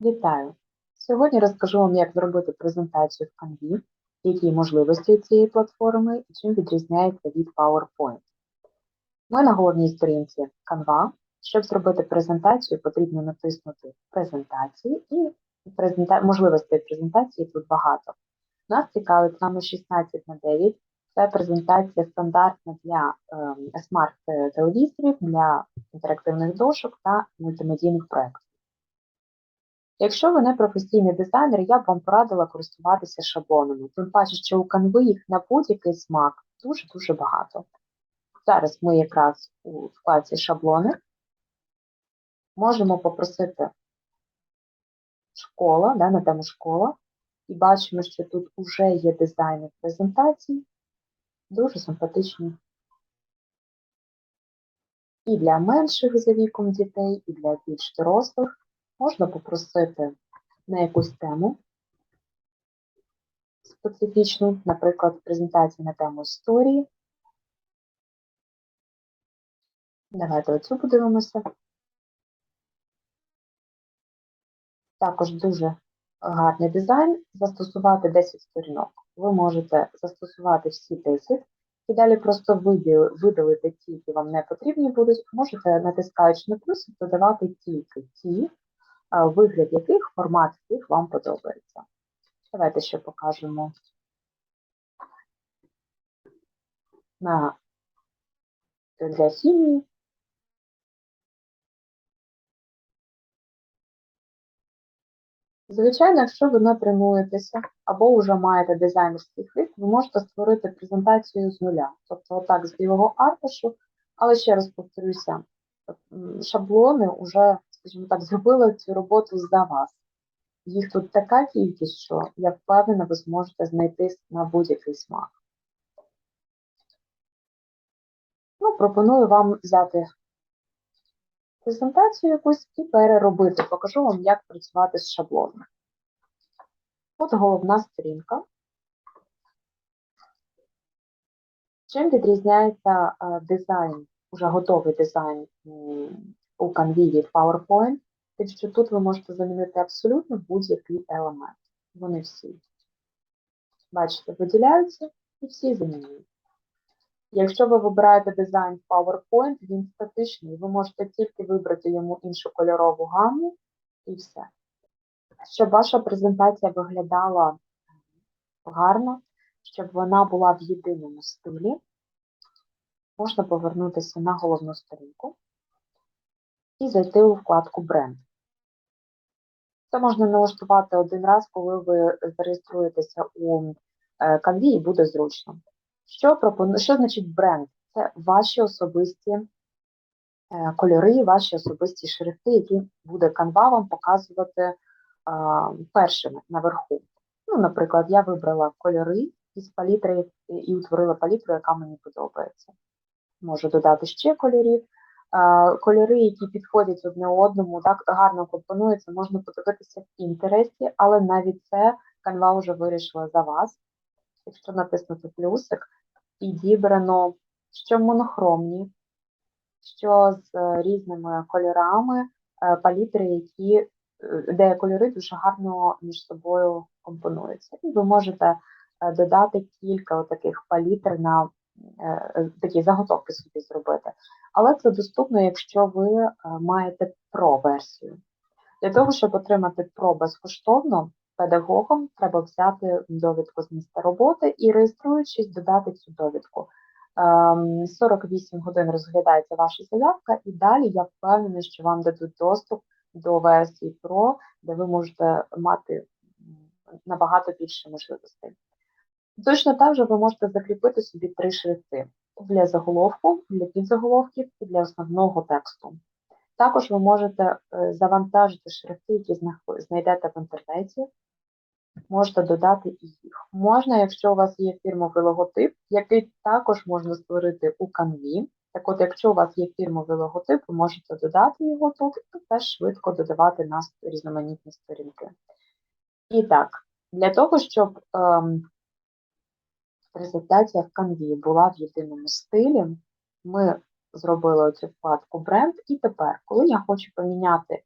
Вітаю! Сьогодні розкажу вам, як зробити презентацію в Canvі, які можливості цієї платформи і чим відрізняється від PowerPoint. Ми на головній сторінці Canva. Щоб зробити презентацію, потрібно натиснути Презентації і презента... можливостей презентації тут багато. Нас цікавить саме 16 на 9. Це презентація стандартна для ем, смарт-телевізорів, для інтерактивних дошок та мультимедійних проєктів. Якщо ви не професійний дизайнер, я б вам порадила користуватися шаблонами. Тим паче, що у Canva їх на будь-який смак дуже-дуже багато. Зараз ми якраз у вкладці шаблони можемо попросити школа, да, на школа, і бачимо, що тут вже є дизайни презентацій, дуже симпатичні. І для менших за віком дітей, і для більш дорослих. Можна попросити на якусь тему специфічну, наприклад, презентацію на тему історії. Давайте оцю подивимося. Також дуже гарний дизайн. Застосувати 10 сторінок. Ви можете застосувати всі 10 і далі просто видалити ті, які вам не потрібні будуть. Можете, натискаючи на плюс, додавати тільки ті, вигляд яких, формат яких вам подобається. Давайте ще покажемо на для хімії. Звичайно, якщо ви не тренуєтеся або вже маєте дизайнерський хит, ви можете створити презентацію з нуля. Тобто, отак, з білого аркушу, але ще раз повторюся, шаблони вже скажімо так, зробили цю роботу за вас. Їх тут така кількість, що я впевнена, ви зможете знайти на будь-який смак. Ну, Пропоную вам взяти презентацію якусь і переробити. Покажу вам, як працювати з шаблонами. От головна сторінка. Чим відрізняється дизайн, вже готовий дизайн у від PowerPoint, тим, що тут ви можете замінити абсолютно будь-який елемент. Вони всі, бачите, виділяються і всі замінюють. Якщо ви вибираєте дизайн PowerPoint, він статичний, ви можете тільки вибрати йому іншу кольорову гамму і все. Щоб ваша презентація виглядала гарно, щоб вона була в єдиному стилі, можна повернутися на головну сторінку і зайти у вкладку Бренд. Це можна налаштувати один раз, коли ви зареєструєтеся у Canvі і буде зручно. Що пропоную, що значить бренд? Це ваші особисті е, кольори, ваші особисті шрифти, які буде Canva вам показувати першими наверху. Ну, Наприклад, я вибрала кольори із палітри і утворила палітру, яка мені подобається. Можу додати ще кольорів кольори, які підходять одне одному, так гарно компонуються, можна подивитися в інтересі, але навіть це Canva вже вирішила за вас. Якщо натиснути плюсик, підібрано що монохромні, що з різними кольорами, е, палітри, які, е, де кольори дуже гарно між собою компонуються. І ви можете е, додати кілька таких палітр на такі заготовки собі зробити але це доступно, якщо ви е, маєте Pro-версію. Для того, щоб отримати Pro безкоштовно, педагогам треба взяти довідку з місця роботи і, реєструючись, додати цю довідку. 48 ем, годин розглядається ваша заявка, і далі я впевнена, що вам дадуть доступ до версії Pro, де ви можете мати набагато більше можливостей. Точно так же ви можете закріпити собі три шрифти для заголовку, для підзаголовків і для основного тексту. Також ви можете е, завантажити шрифти, які знайдете в інтернеті, можете додати їх. Можна, якщо у вас є фірмовий логотип, який також можна створити у Canvі. Так от, якщо у вас є фірмовий логотип, ви можете додати його тут і теж швидко додавати на різноманітні сторінки. І так, для того, щоб ем, презентація в Canvі була в єдиному стилі. Ми зробили цю вкладку бренд, і тепер, коли я хочу поміняти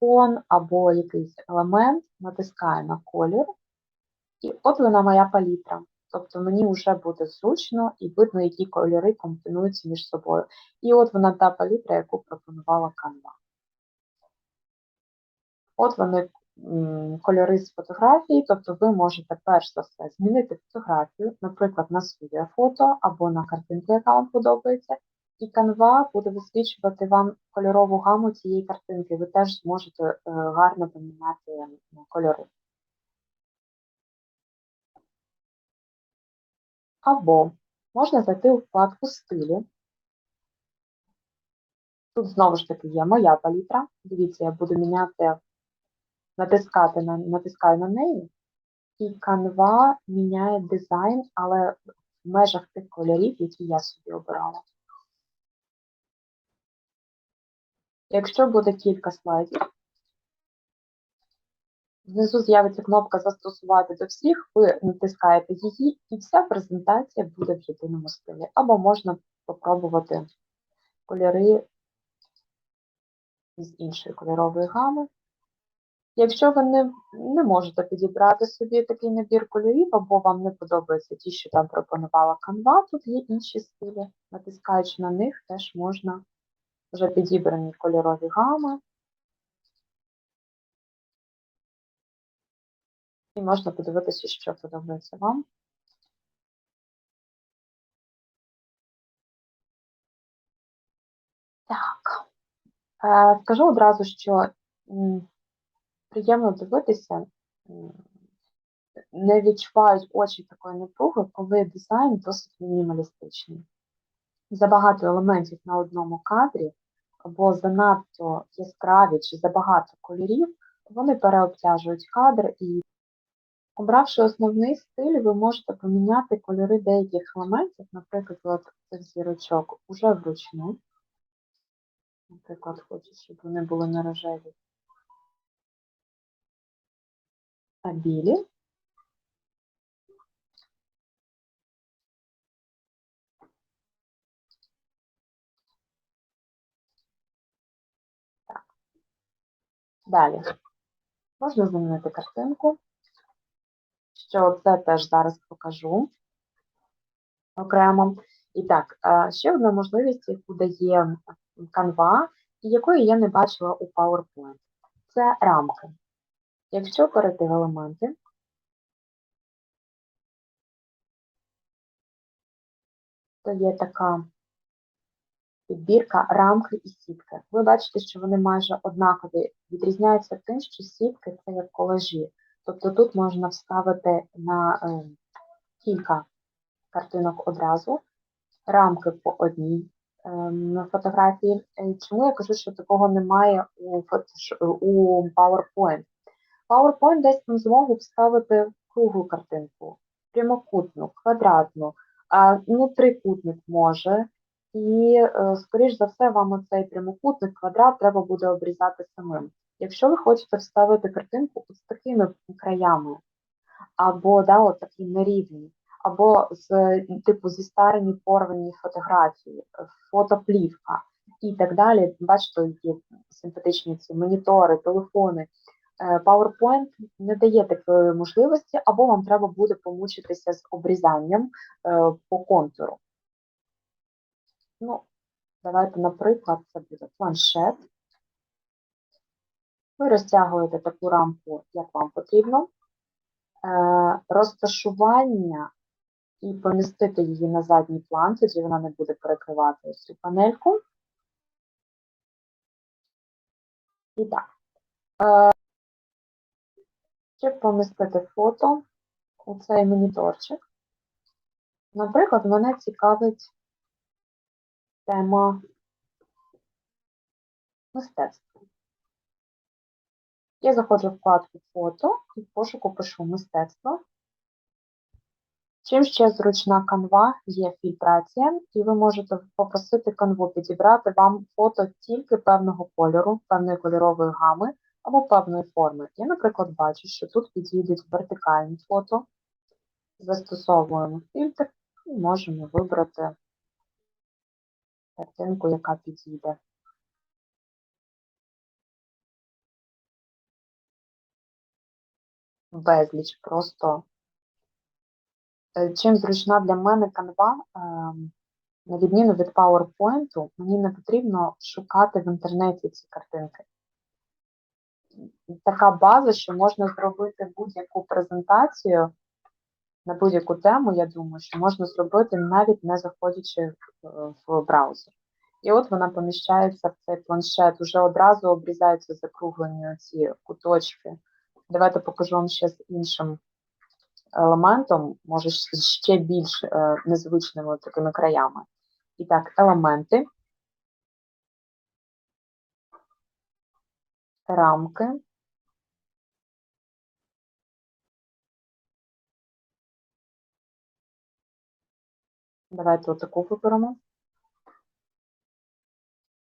фон або якийсь елемент, натискаю на колір, і от вона моя палітра. Тобто мені вже буде зручно і видно, які кольори комбінуються між собою. І от вона та палітра, яку пропонувала Canva. От вони кольори з фотографії, тобто ви можете перш за все змінити фотографію, наприклад, на своє фото або на картинку, яка вам подобається, і Canva буде висвічувати вам кольорову гаму цієї картинки. Ви теж зможете е, гарно поміняти кольори. Або можна зайти у вкладку стилі. Тут знову ж таки є моя палітра. Дивіться, я буду міняти, натискати на, натискаю на неї, і Canva міняє дизайн, але в межах тих кольорів, які я собі обирала. Якщо буде кілька слайдів, Внизу з'явиться кнопка Застосувати до всіх, ви натискаєте її, і вся презентація буде в єдиному стилі. Або можна спробувати кольори з іншої кольорової гами. Якщо ви не, не можете підібрати собі такий набір кольорів, або вам не подобаються ті, що там пропонувала Canva, тут є інші стилі. Натискаючи на них, теж можна вже підібрані кольорові гами І можна подивитися, що подобається вам. Так, е, скажу одразу, що приємно дивитися, не відчувають очі такої напруги, коли дизайн досить мінімалістичний. Забагато елементів на одному кадрі, або занадто яскраві чи забагато кольорів, вони переобтяжують кадр і Обравши основний стиль, ви можете поміняти кольори деяких елементів, наприклад, цих зірочок уже вручну. Наприклад, хочу, щоб вони були не рожеві, а. Далі. Можна замінити картинку що це теж зараз покажу окремо. І так, ще одна можливість, яку дає Canva, і якої я не бачила у PowerPoint. Це рамки. Якщо перейти в елементи, то є така підбірка рамки і сітки. Ви бачите, що вони майже однакові, відрізняються тим, що сітки це як колажі. Тобто тут можна вставити на е, кілька картинок одразу, рамки по одній е, фотографії. Е, чому я кажу, що такого немає у, у PowerPoint? PowerPoint дасть нам змогу вставити круглу картинку, прямокутну, квадратну, ну, трикутник може. І, скоріш за все, вам оцей прямокутник, квадрат треба буде обрізати самим. Якщо ви хочете вставити картинку з такими краями, або да, от такі нерівні, або з типу зі старені порвані фотографії, фотоплівка і так далі, бачите, які симпатичні ці монітори, телефони. Е, PowerPoint не дає такої можливості, або вам треба буде помучитися з обрізанням е, по контуру. Ну, давайте, наприклад, це буде планшет. Ви розтягуєте таку рамку, як вам потрібно. Е, розташування і помістити її на задній план, тоді вона не буде перекривати цю панельку. І так, щоб помістити фото у цей моніторчик, наприклад, мене цікавить тема мистецтва. Я заходжу в вкладку фото і в пошуку пишу мистецтво. Чим ще зручна канва є фільтрація, і ви можете попросити канву підібрати вам фото тільки певного кольору, певної кольорової гами або певної форми. Я, наприклад, бачу, що тут підійдуть вертикальні фото. Застосовуємо фільтр і можемо вибрати картинку, яка підійде. безліч просто. Е, Чим зручна для мене Canva, ем, на відміну від PowerPoint, мені не потрібно шукати в інтернеті ці картинки. Така база, що можна зробити будь-яку презентацію на будь-яку тему, я думаю, що можна зробити навіть не заходячи в, браузер. І от вона поміщається в цей планшет, уже одразу обрізаються закруглені ці куточки. Давайте покажу вам ще з іншим елементом, може ще більш е, незвичними такими краями. І так, елементи, рамки. Давайте отаку виберемо.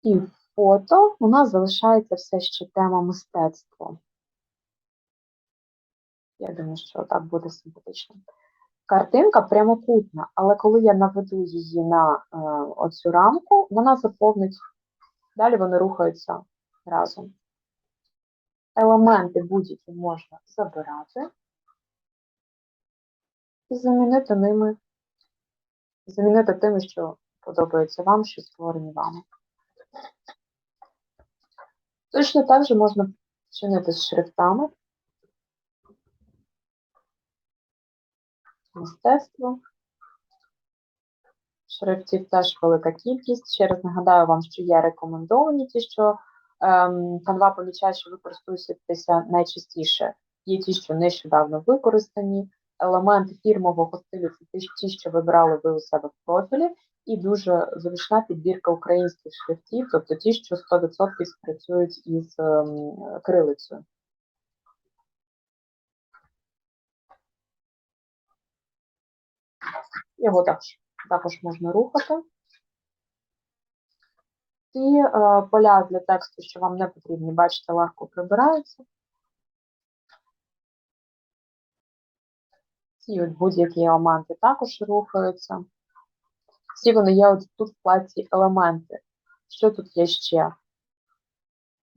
І фото у нас залишається все ще тема мистецтво. Я думаю, що так буде симпатично. Картинка прямокутна, але коли я наведу її на е, оцю рамку, вона заповнить, далі вони рухаються разом. Елементи будь-які можна забирати і замінити ними, замінити тими, що подобається вам, що створені вами. Точно так же можна чинити з шрифтами. Мистецтво. Шрифтів теж велика кількість. Ще раз нагадаю вам, що є рекомендовані ті, що ем, Canva помічає, що ви найчастіше. Є ті, що нещодавно використані. Елементи фірмового стилю це ті, що вибрали ви у себе в профілі, і дуже зручна підбірка українських шрифтів, тобто ті, що 100% спрацюють із ем, кирилицею. Його також, також можна рухати. Ті е, поля для тексту, що вам не потрібні, бачите, легко прибираються. Ці от будь-які елементи також рухаються. Всі вони є от тут в платі елементи. Що тут є ще?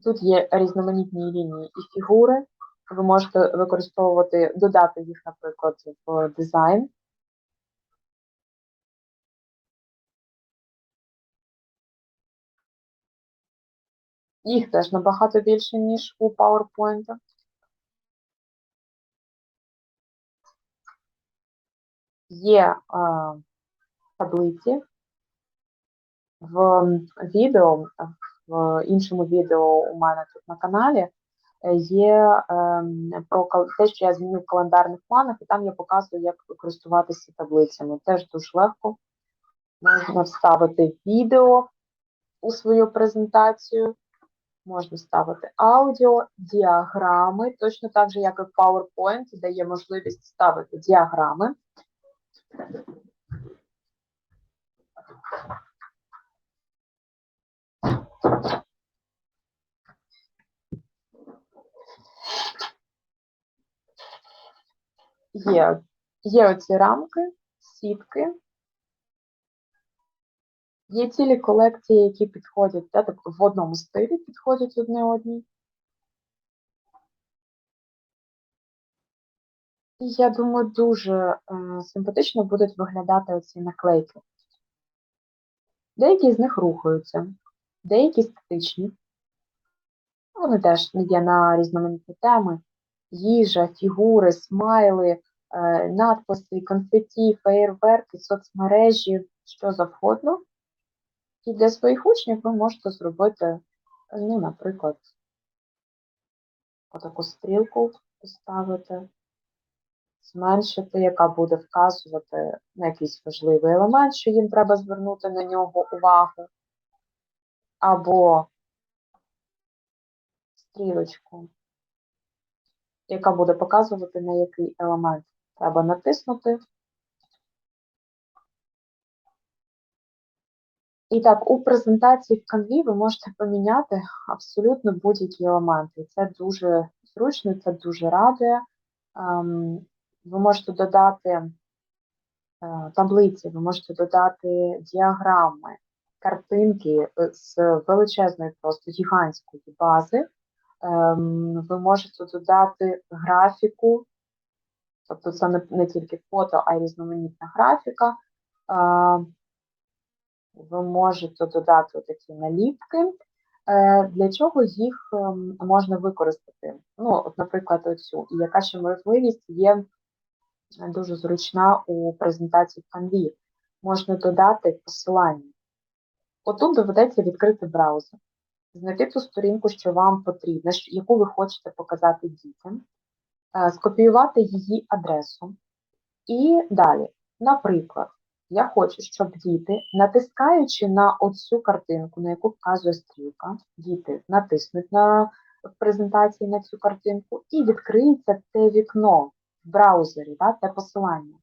Тут є різноманітні лінії і фігури. Ви можете використовувати, додати їх, наприклад, в дизайн. Їх теж набагато більше, ніж у PowerPoint. Є е, таблиці в відео, в іншому відео у мене тут на каналі є е, про те, що я зміню в календарних планах, і там я показую, як користуватися таблицями. Теж дуже легко. Можна вставити відео у свою презентацію. Можна ставити аудіо, діаграми, точно так же, як і в PowerPoint, дає можливість ставити діаграми. Є, є оці рамки, сітки. Є цілі колекції, які підходять, да, тобто в одному стилі підходять одне одній. І я думаю, дуже е, симпатично будуть виглядати оці наклейки. Деякі з них рухаються, деякі статичні. Вони теж є на різноманітні теми: їжа, фігури, смайли, е, надписи, конфеті, феєрверки, соцмережі, що завгодно. І для своїх учнів ви можете зробити, ну, наприклад, отаку стрілку поставити, зменшити, яка буде вказувати на якийсь важливий елемент, що їм треба звернути на нього увагу. Або стрілочку, яка буде показувати, на який елемент треба натиснути. І так, у презентації в Canvі ви можете поміняти абсолютно будь-які елементи. Це дуже зручно, це дуже радує. Ви можете додати е, таблиці, ви можете додати діаграми, картинки з величезної, просто гігантської бази. Ем, ви можете додати графіку Тобто це не, тільки фото, а й різноманітна графіка. Е, Ви можете додати такі наліпки. Е, Для чого їх ем, можна використати? Ну, от, наприклад, оцю. І яка ще можливість є дуже зручна у презентації в Canvі. Можна додати посилання. Отут доведеться відкрити браузер, знайти ту сторінку, що вам потрібна, яку ви хочете показати дітям, е, скопіювати її адресу. І далі, наприклад, я хочу, щоб діти, натискаючи на оцю картинку, на яку вказує стрілка, діти натиснуть на презентації на цю картинку і відкриється те вікно в браузері, да, те посилання.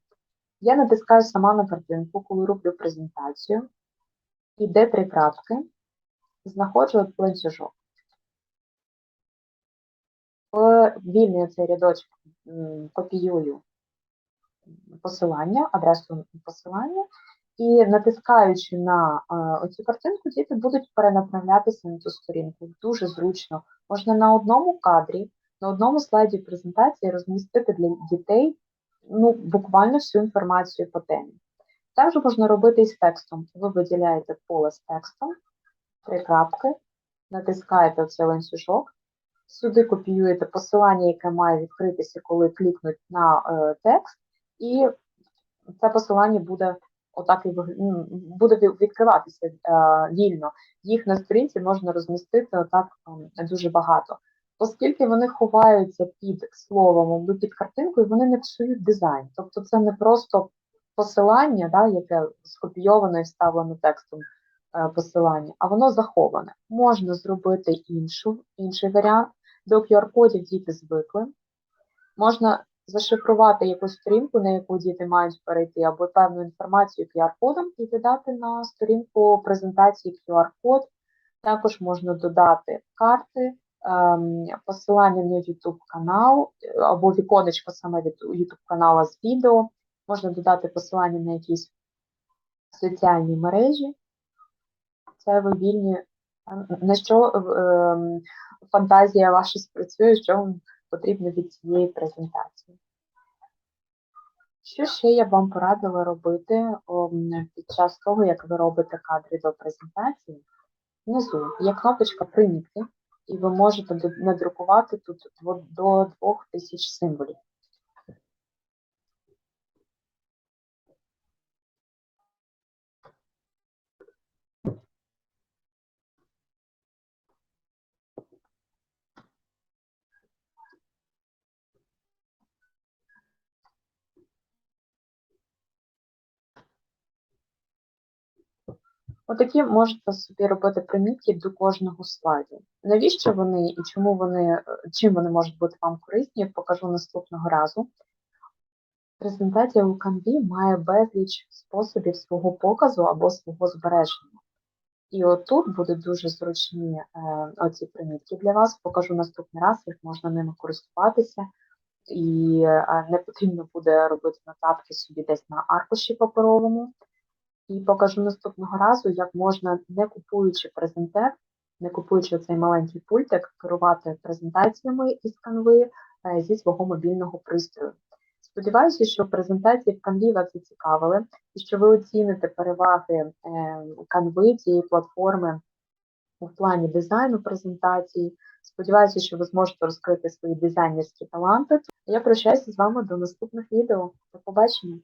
Я натискаю сама на картинку, коли роблю презентацію, іде три крапки, знаходжу ланцюжок. Вільний цей рядочок копіюю посилання, адресу посилання, і натискаючи на оцю картинку, діти будуть перенаправлятися на цю сторінку. Дуже зручно. Можна на одному кадрі, на одному слайді презентації розмістити для дітей ну, буквально всю інформацію по темі. Також можна робити і з текстом. Ви виділяєте поле з текстом, три крапки, натискаєте оцей ланцюжок, сюди копіюєте посилання, яке має відкритися, коли клікнуть на е, текст, і це посилання буде отак і ну, буде відкриватися е, вільно. Їх на сторінці можна розмістити отак ем, дуже багато. Оскільки вони ховаються під словом або під картинкою, вони не псують дизайн. Тобто це не просто посилання, да, яке скопійоване і вставлено текстом е, посилання, а воно заховане. Можна зробити іншу, інший варіант. До QR-кодів діти звикли. Можна зашифрувати якусь сторінку, на яку діти мають перейти, або певну інформацію QR-кодом і додати на сторінку презентації QR-код. Також можна додати карти, посилання на YouTube канал е, або віконечко саме від YouTube канала з відео. Можна додати посилання на якісь соціальні мережі. Це ви вільні. На що ем, фантазія ваша спрацює, що вам потрібно від цієї презентації. Що ще я вам порадила робити під час того, як ви робите кадри до презентації? Внизу є кнопочка Примітки, і ви можете надрукувати тут до 2000 символів. Отакі можете собі робити примітки до кожного слайду. Навіщо вони і чому вони, чим вони можуть бути вам корисні, покажу наступного разу. Презентація у Canvі має безліч способів свого показу або свого збереження. І отут будуть дуже зручні е, оці примітки для вас. Покажу наступний раз, як можна ними користуватися. І е, не потрібно буде робити нотатки собі десь на аркуші паперовому. І покажу наступного разу, як можна, не купуючи презентер, не купуючи цей маленький пультик, керувати презентаціями із канви е, зі свого мобільного пристрою. Сподіваюся, що презентації в канві вас зацікавили і що ви оціните переваги е, канви цієї платформи у плані дизайну презентації. Сподіваюся, що ви зможете розкрити свої дизайнерські таланти. Я прощаюся з вами до наступних відео. До побачення!